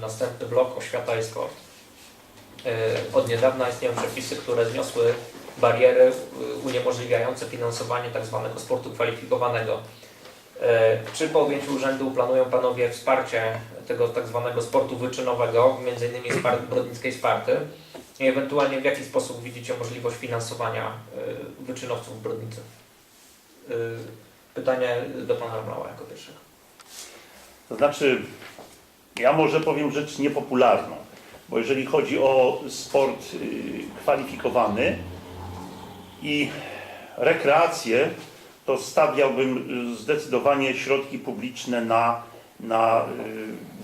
Następny blok oświata i sport. Y, Od niedawna istnieją przepisy, które zniosły bariery y, uniemożliwiające finansowanie tzw. sportu kwalifikowanego. Czy po objęciu urzędu planują Panowie wsparcie tego tzw. sportu wyczynowego, m.in. Brodnickiej Sparty? I ewentualnie w jaki sposób widzicie możliwość finansowania wyczynowców Brodnicy? Pytanie do Pana Romała jako pierwszego. To znaczy, ja może powiem rzecz niepopularną, bo jeżeli chodzi o sport y, kwalifikowany i rekreację, to stawiałbym y, zdecydowanie środki publiczne na, na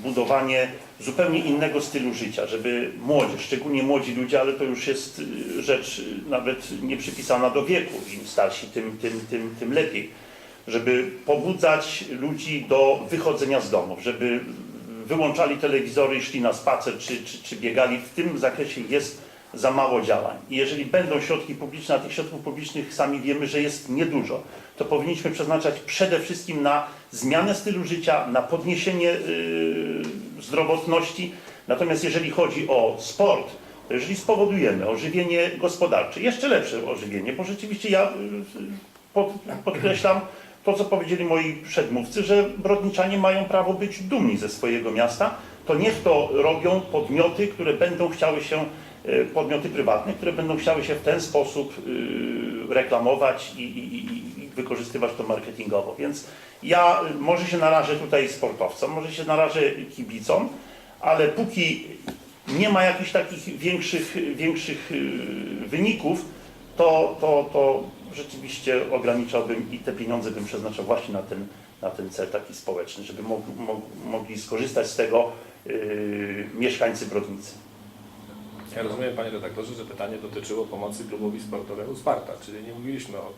y, budowanie zupełnie innego stylu życia, żeby młodzież, szczególnie młodzi ludzie, ale to już jest rzecz nawet nie przypisana do wieku, im starsi, tym, tym, tym, tym lepiej. Żeby pobudzać ludzi do wychodzenia z domów, żeby wyłączali telewizory szli na spacer, czy, czy, czy biegali. W tym zakresie jest za mało działań. I jeżeli będą środki publiczne, a tych środków publicznych sami wiemy, że jest niedużo, to powinniśmy przeznaczać przede wszystkim na zmianę stylu życia, na podniesienie yy, zdrowotności. Natomiast jeżeli chodzi o sport, to jeżeli spowodujemy ożywienie gospodarcze, jeszcze lepsze ożywienie, bo rzeczywiście ja yy, pod, podkreślam to, co powiedzieli moi przedmówcy, że brodniczanie mają prawo być dumni ze swojego miasta, to niech to robią podmioty, które będą chciały się, e, podmioty prywatne, które będą chciały się w ten sposób y, reklamować i, i, i- i wykorzystywać to marketingowo. Więc ja y, może się narażę tutaj sportowcom, może się narażę kibicom, ale póki nie ma jakichś takich większych, większych y, wyników, to, to, to rzeczywiście ograniczałbym i te pieniądze bym przeznaczał właśnie na ten, na ten cel taki społeczny, żeby mog, mog, mogli skorzystać z tego yy, mieszkańcy Brodnicy. Ja rozumiem, panie redaktorze, że pytanie dotyczyło pomocy klubowi sportowemu Sparta, czyli nie mówiliśmy o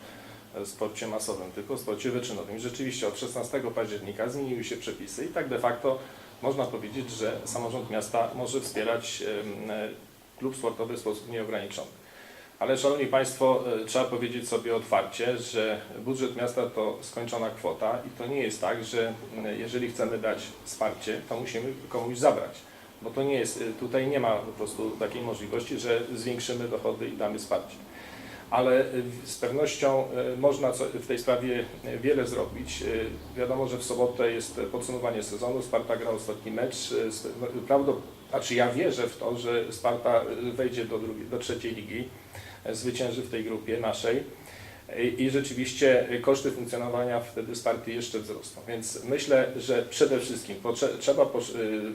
e, sporcie masowym, tylko o sporcie wyczynowym. Rzeczywiście od 16 października zmieniły się przepisy i tak de facto można powiedzieć, że samorząd miasta może wspierać e, klub sportowy w sposób nieograniczony. Ale szanowni państwo, e, trzeba powiedzieć sobie otwarcie, że budżet miasta to skończona kwota i to nie jest tak, że m, jeżeli chcemy dać wsparcie, to musimy komuś zabrać bo to nie jest, y, tutaj nie ma po prostu takiej możliwości, że zwiększymy dochody i damy wsparcie. Ale z pewnością można w tej sprawie wiele zrobić. Wiadomo, że w sobotę jest podsumowanie sezonu, Sparta gra ostatni mecz. Prawdą, znaczy ja wierzę w to, że Sparta wejdzie do, drugiej, do trzeciej ligi, zwycięży w tej grupie naszej. I rzeczywiście koszty funkcjonowania wtedy Sparty jeszcze wzrosną. Więc myślę, że przede wszystkim trzeba y,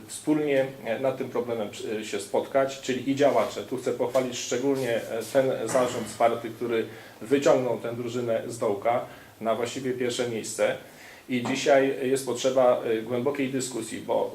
wspólnie nad tym problemem y, się spotkać, czyli i działacze. Tu chcę pochwalić szczególnie e, ten zarząd Sparty, który wyciągnął tę drużynę z dołka na właściwie pierwsze miejsce. I dzisiaj jest potrzeba y, głębokiej dyskusji, bo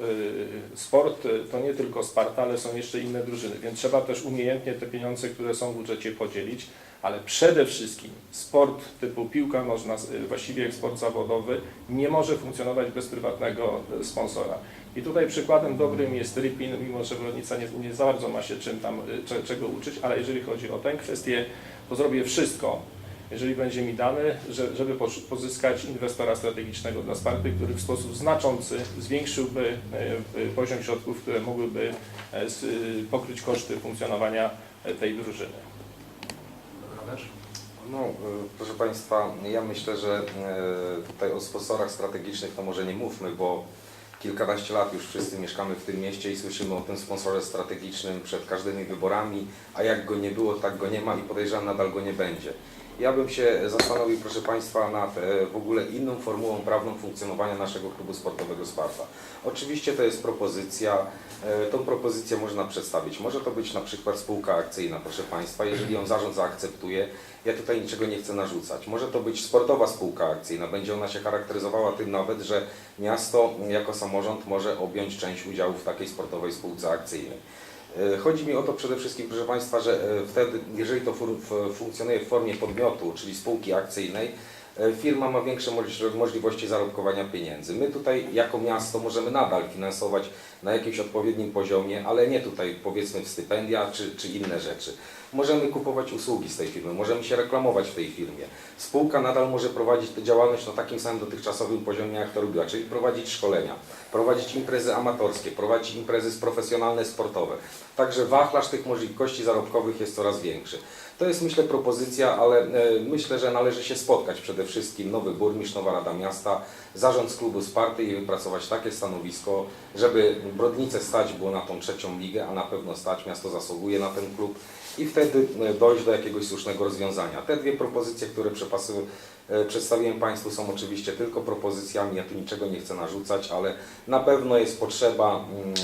y, sport y, to nie tylko Sparta, ale są jeszcze inne drużyny, więc trzeba też umiejętnie te pieniądze, które są w budżecie podzielić, ale przede wszystkim sport typu piłka nożna, właściwie sport zawodowy, nie może funkcjonować bez prywatnego sponsora. I tutaj przykładem dobrym jest Rypin, mimo że Brodnica nie, nie za bardzo ma się czym tam, cze- czego uczyć, ale jeżeli chodzi o tę kwestię, to zrobię wszystko, jeżeli będzie mi dany, że, żeby pozyskać inwestora strategicznego dla Sparty, który w sposób znaczący zwiększyłby e, poziom środków, które mogłyby e, pokryć koszty funkcjonowania e, tej drużyny. No, proszę Państwa, ja myślę, że tutaj o sponsorach strategicznych to może nie mówmy, bo kilkanaście lat już wszyscy mieszkamy w tym mieście i słyszymy o tym sponsorze strategicznym przed każdymi wyborami, a jak go nie było, tak go nie ma i podejrzewam nadal go nie będzie. Ja bym się zastanowił, proszę Państwa, nad e, w ogóle inną formułą prawną funkcjonowania naszego klubu sportowego Sparta. Oczywiście to jest propozycja, e, tą propozycję można przedstawić. Może to być na przykład spółka akcyjna, proszę Państwa, jeżeli ją zarząd zaakceptuje. Ja tutaj niczego nie chcę narzucać. Może to być sportowa spółka akcyjna. Będzie ona się charakteryzowała tym nawet, że miasto jako samorząd może objąć część udziału w takiej sportowej spółce akcyjnej. E, Chodzi mi o to przede wszystkim, proszę Państwa, że e, wtedy, jeżeli to funkcjonuje w formie podmiotu, czyli spółki akcyjnej, e, firma ma większe moż- możliwości zarobkowania pieniędzy. My tutaj jako miasto możemy nadal finansować na jakimś odpowiednim poziomie, ale nie tutaj powiedzmy w stypendia czy, czy inne rzeczy. Możemy kupować usługi z tej firmy, możemy się reklamować w tej firmie. Spółka nadal może prowadzić tę działalność na takim samym dotychczasowym poziomie, jak to robiła, czyli prowadzić szkolenia, prowadzić imprezy amatorskie, prowadzić imprezy profesjonalne, sportowe. Także wachlarz tych możliwości zarobkowych jest coraz większy. To jest myślę propozycja, ale e, myślę, że należy się spotkać przede wszystkim nowy burmistrz, nowa Rada Miasta, zarząd z klubu Sparty i wypracować takie stanowisko, żeby Brodnice stać było na tą trzecią ligę, a na pewno stać, miasto zasługuje na ten klub i wtedy e, dojść do jakiegoś słusznego rozwiązania. Te dwie propozycje, które e, przedstawiłem Państwu są oczywiście tylko propozycjami, ja tu niczego nie chcę narzucać, ale na pewno jest potrzeba mm,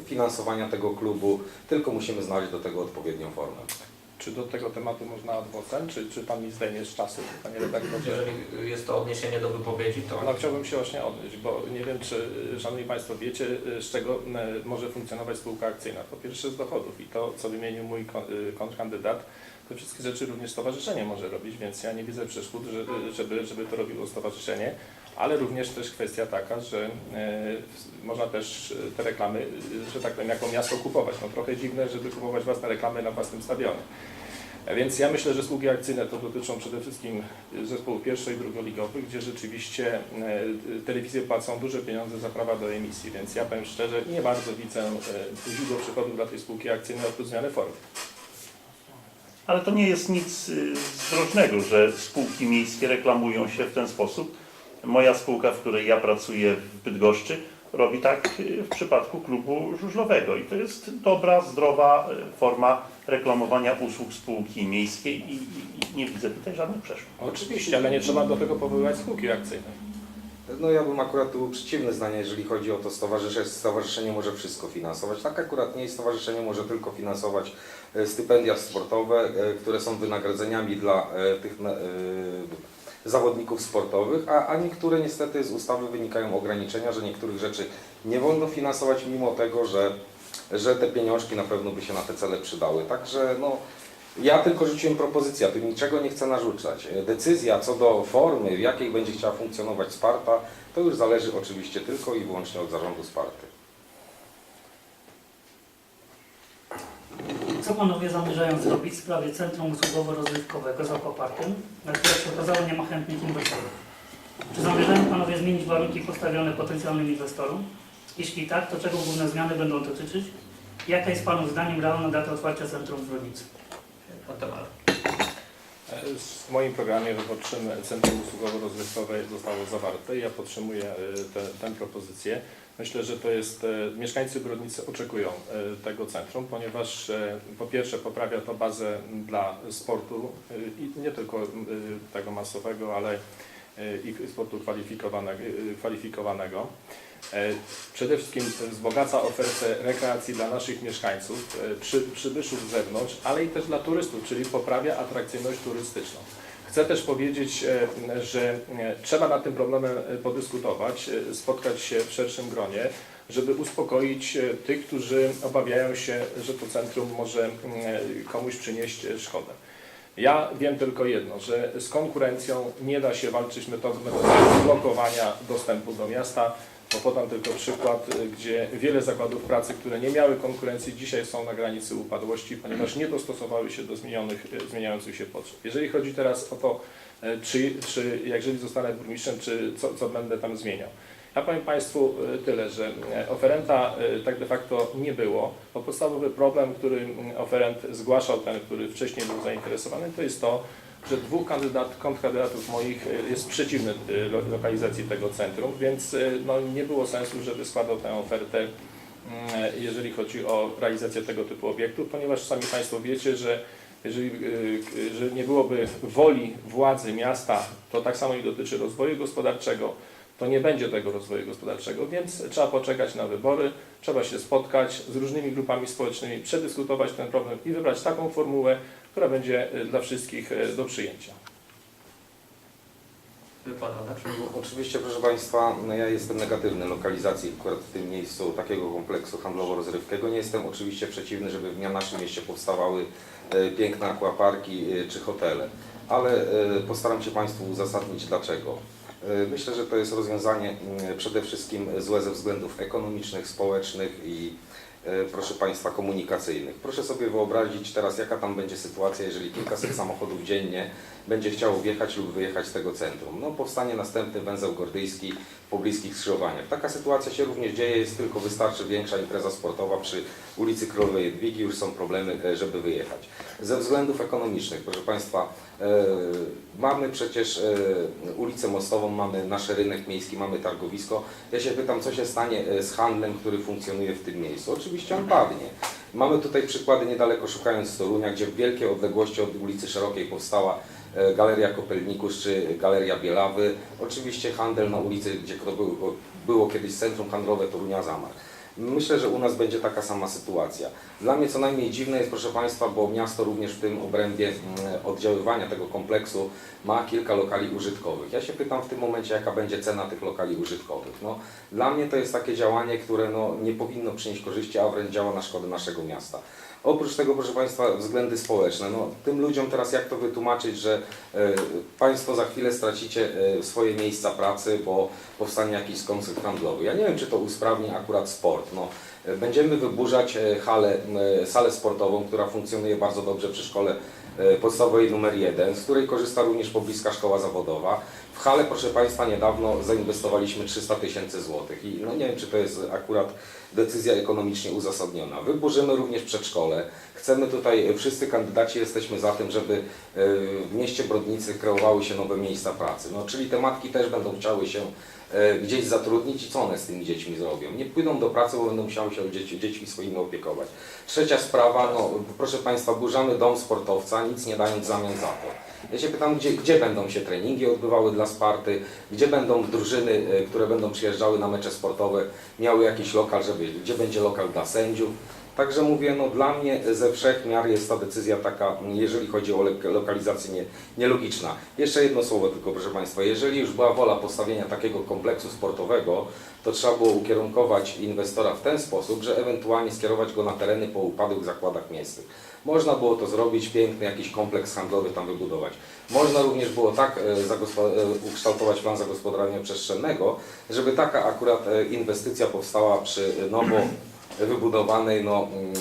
e, finansowania tego klubu, tylko musimy znaleźć do tego odpowiednią formę. Czy do tego tematu można adwocem, czy, czy Pan mi zdejmie z czasu, Panie redaktorze? Jeżeli jest to odniesienie do wypowiedzi, to No, chciałbym się właśnie odnieść, bo nie wiem, czy Szanowni Państwo wiecie, z czego e, może funkcjonować spółka akcyjna. Po pierwsze z dochodów i to, co wymienił mój e, kontrkandydat, to wszystkie rzeczy również stowarzyszenie może robić, więc ja nie widzę przeszkód, że- żeby, żeby to robiło stowarzyszenie, ale również też kwestia taka, że e, można też te reklamy, e, że tak powiem, jako miasto kupować. No trochę dziwne, żeby kupować własne reklamy na własnym stadionie. Więc ja myślę, że spółki akcyjne to dotyczą przede wszystkim zespołów pierwszo- i drugoligowych, gdzie rzeczywiście e, telewizje płacą duże pieniądze za prawa do emisji, więc ja powiem szczerze, nie bardzo widzę e, źródło przychodów dla tej spółki akcyjnej oprócz zmiany formy. Ale to nie jest nic y, zdrożnego, że spółki miejskie reklamują się w ten sposób. Moja spółka, w której ja pracuję w Bydgoszczy, robi tak y, w przypadku klubu żużlowego i to jest dobra, zdrowa y, forma reklamowania usług spółki miejskiej i, i, i nie widzę tutaj żadnych przeszkód. Oczywiście, ale nie trzeba do tego powoływać spółki akcyjnej. No ja bym akurat tu przeciwne zdanie, jeżeli chodzi o to stowarzyszenie, stowarzyszenie może wszystko finansować. Tak akurat nie stowarzyszenie może tylko finansować e, stypendia sportowe, e, które są wynagrodzeniami dla e, tych zawodników sportowych, a, a niektóre niestety z ustawy wynikają ograniczenia, że niektórych rzeczy nie wolno finansować mimo tego, że, że te pieniążki na pewno by się na te cele przydały. Także no, ja tylko rzuciłem propozycję, tu niczego nie chcę narzucać. Decyzja co do formy, w jakiej będzie chciała funkcjonować Sparta, to już zależy oczywiście tylko i wyłącznie od zarządu Sparty. Co panowie zamierzają zrobić w sprawie Centrum Usługowo-Rozrywkowego z Aquaparkiem, na które się okazało nie ma chętnych inwestorów? Czy zamierzają panowie zmienić warunki postawione potencjalnym inwestorom? Jeśli tak, to czego główne zmiany będą dotyczyć? Jaka jest panu zdaniem realna data otwarcia centrum w Ronicy? Na temat. W moim programie wyborczym Centrum Usługowo-Rozrywkowe zostało zawarte. Ja podtrzymuję e, tę propozycję. Myślę, że to jest, e, mieszkańcy Brodnicy oczekują e, tego centrum, ponieważ po pierwsze poprawia to bazę dla sportu i nie tylko tego masowego, ale i sportu kwalifikowanego. kwalifikowanego. E, Przede wszystkim wzbogaca ofertę rekreacji dla naszych mieszkańców, e, przy, przybyszów z zewnątrz, ale i też dla turystów, czyli poprawia atrakcyjność turystyczną. Chcę też powiedzieć, e, że trzeba nad tym problemem podyskutować, spotkać się w szerszym gronie, żeby uspokoić tych, którzy obawiają się, że to centrum może komuś przynieść szkodę. Ja wiem tylko jedno, że z konkurencją nie da się walczyć metodą blokowania dostępu do miasta, bo podam tylko przykład, y, gdzie wiele zakładów pracy, które nie miały konkurencji, dzisiaj są na granicy upadłości, ponieważ nie dostosowały się do zmienionych, y, zmieniających się potrzeb. Jeżeli chodzi teraz o to, y, czy, czy jeżeli zostanę burmistrzem, czy co, co będę tam zmieniał. Ja powiem Państwu tyle, że oferenta tak de facto nie było, bo podstawowy problem, który oferent zgłaszał, ten, który wcześniej był zainteresowany, to jest to, że dwóch kandydat, kontrkandydatów moich y, jest przeciwny lo- lokalizacji tego centrum, więc y, no, nie było sensu, żeby składał tę ofertę, mm, jeżeli chodzi o realizację tego typu obiektów, ponieważ sami Państwo wiecie, że jeżeli że nie byłoby woli władzy miasta, to tak samo i dotyczy rozwoju gospodarczego, to nie będzie tego rozwoju gospodarczego, więc trzeba poczekać na wybory, trzeba się spotkać z różnymi grupami społecznymi, przedyskutować ten problem i wybrać taką formułę, która będzie y, dla wszystkich y, do przyjęcia. Oczywiście, proszę Państwa, no ja jestem negatywny lokalizacji akurat w tym miejscu takiego kompleksu handlowo-rozrywkego. Nie jestem oczywiście przeciwny, żeby w naszym mieście powstawały e, piękne akwaparki e, czy hotele. ale e, postaram się Państwu uzasadnić dlaczego. E, Myślę, że to jest rozwiązanie mm, przede wszystkim złe ze względów ekonomicznych, społecznych i e, proszę Państwa komunikacyjnych. Proszę sobie wyobrazić teraz jaka tam będzie sytuacja, jeżeli kilkaset samochodów dziennie będzie chciało wjechać lub wyjechać z tego centrum. No powstanie następny węzeł gordyjski pobliskich skrzyżowaniach. Taka sytuacja się również dzieje, jest tylko wystarczy większa impreza sportowa przy ulicy Królowej Jadwigi, już są problemy, e, żeby wyjechać. Ze względów ekonomicznych, proszę Państwa, e, mamy przecież e, ulicę Mostową, mamy nasz rynek miejski, mamy targowisko. Ja się pytam, co się stanie z handlem, który funkcjonuje w tym miejscu. Oczywiście on padnie. Mamy tutaj przykłady niedaleko szukając Torunia, gdzie w wielkiej odległości od ulicy Szerokiej powstała Galeria Kopelnikus czy Galeria Bielawy. Oczywiście handel na ulicy, gdzie było, było kiedyś centrum handlowe Torunia zamarł. Myślę, że u nas będzie taka sama sytuacja. Dla mnie co najmniej dziwne jest, proszę Państwa, bo miasto również w tym obrębie mm, oddziaływania tego kompleksu ma kilka lokali użytkowych. Ja się pytam w tym momencie, jaka będzie cena tych lokali użytkowych. No, dla mnie to jest takie działanie, które no, nie powinno przynieść korzyści, a wręcz działa na szkodę naszego miasta. Oprócz tego, proszę Państwa, względy społeczne. No, tym ludziom teraz jak to wytłumaczyć, że e, Państwo za chwilę stracicie e, swoje miejsca pracy, bo powstanie jakiś koncert handlowy. Ja nie wiem, czy to usprawni akurat sport. No, e, będziemy wyburzać halę, salę sportową, która funkcjonuje bardzo dobrze przy szkole podstawowej numer 1, z której korzysta również pobliska szkoła zawodowa. W halę, proszę Państwa, niedawno zainwestowaliśmy 300 tysięcy złotych i no nie wiem, czy to jest akurat decyzja ekonomicznie uzasadniona. Wyburzymy również przedszkole. Chcemy tutaj, wszyscy kandydaci jesteśmy za tym, żeby e, w mieście Brodnicy kreowały się nowe miejsca pracy. No, czyli te matki też będą chciały się e, gdzieś zatrudnić i co one z tymi dziećmi zrobią? Nie pójdą do pracy, bo będą musiały się dzieci, dziećmi swoimi opiekować. Trzecia sprawa, no proszę Państwa, burzamy dom sportowca, nic nie dając zamian za to. Ja się pytam, gdzie, gdzie będą się treningi odbywały dla Sparty, gdzie będą drużyny, e, które będą przyjeżdżały na mecze sportowe, miały jakiś lokal, żeby, gdzie będzie lokal dla sędziów. Także mówię, no dla mnie ze wszech miar jest ta decyzja taka, jeżeli chodzi o lokalizację, nie, nielogiczna. Jeszcze jedno słowo tylko, proszę Państwa. Jeżeli już była wola postawienia takiego kompleksu sportowego, to trzeba było ukierunkować inwestora w ten sposób, że ewentualnie skierować go na tereny po upadłych zakładach miejskich. Można było to zrobić, piękny jakiś kompleks handlowy tam wybudować. Można również było tak e, e, ukształtować plan zagospodarowania przestrzennego, żeby taka akurat e, inwestycja powstała przy nowo wybudowanej no, mm,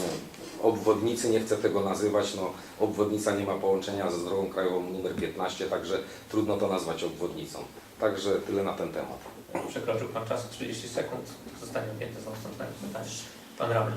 obwodnicy, nie chcę tego nazywać, no, obwodnica nie ma połączenia ze drogą krajową numer 15, także trudno to nazwać obwodnicą. Także tyle na ten temat. Przekroczył Pan czas o 30 sekund. Zostanie objęty za następne pytanie. Pan Radny.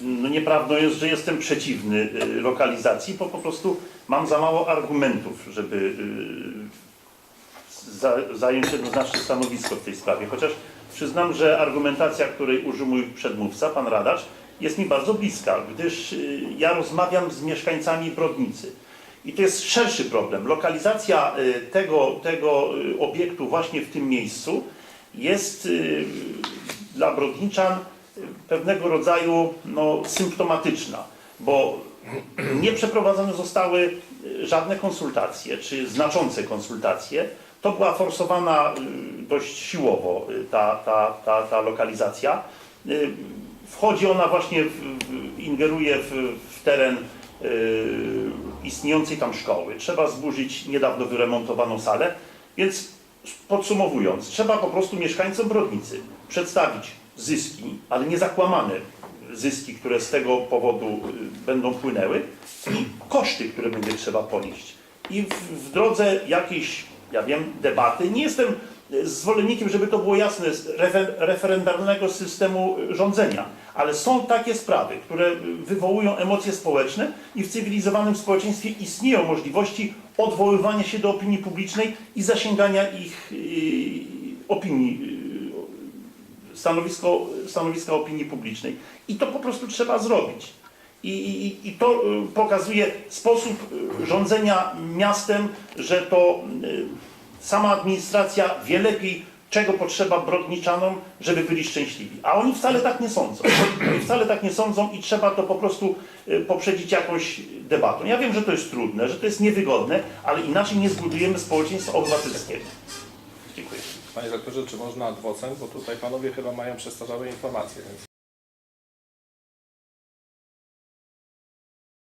No nieprawdą jest, że jestem przeciwny y, lokalizacji, bo po prostu mam za mało argumentów, żeby y, za, zająć jednoznaczne stanowisko w tej sprawie. Chociaż przyznam, że argumentacja, której użył mój przedmówca, pan Radacz, jest mi bardzo bliska, gdyż y, ja rozmawiam z mieszkańcami Brodnicy. I to jest szerszy problem. Lokalizacja y, tego, tego y, obiektu właśnie w tym miejscu jest dla Brodniczan pewnego rodzaju no, symptomatyczna, bo nie przeprowadzone zostały żadne konsultacje, czy znaczące konsultacje. To była forsowana y, dość siłowo y, ta, ta, ta, ta lokalizacja. Y, Wchodzi ona właśnie, w, ingeruje w, w teren istniejącej tam szkoły. Trzeba zburzyć niedawno wyremontowaną salę, więc podsumowując, trzeba po prostu mieszkańcom Brodnicy przedstawić zyski, ale nie zakłamane zyski, które z tego powodu będą płynęły i koszty, które będzie trzeba ponieść. I w, w drodze jakiejś, ja wiem, debaty, nie jestem zwolennikiem, żeby to było jasne, refer, referendalnego systemu rządzenia, ale są takie sprawy, które wywołują emocje społeczne i w cywilizowanym społeczeństwie istnieją możliwości odwoływania się do opinii publicznej i zasięgania ich y, opinii, y, stanowisko, stanowiska opinii publicznej. I to po prostu trzeba zrobić. I, i, I to y, pokazuje sposób y, rządzenia miastem, że to y, sama administracja wie lepiej, czego potrzeba brodniczanom, żeby byli szczęśliwi. A oni wcale tak nie sądzą. Oni wcale tak nie sądzą i trzeba to po prostu poprzedzić jakąś debatą. Ja wiem, że to jest trudne, że to jest niewygodne, ale inaczej nie zbudujemy społeczeństwa obywatelskiego. Dziękuję. Panie rektorze, czy można adwocem, bo tutaj panowie chyba mają przestarzałe informacje, więc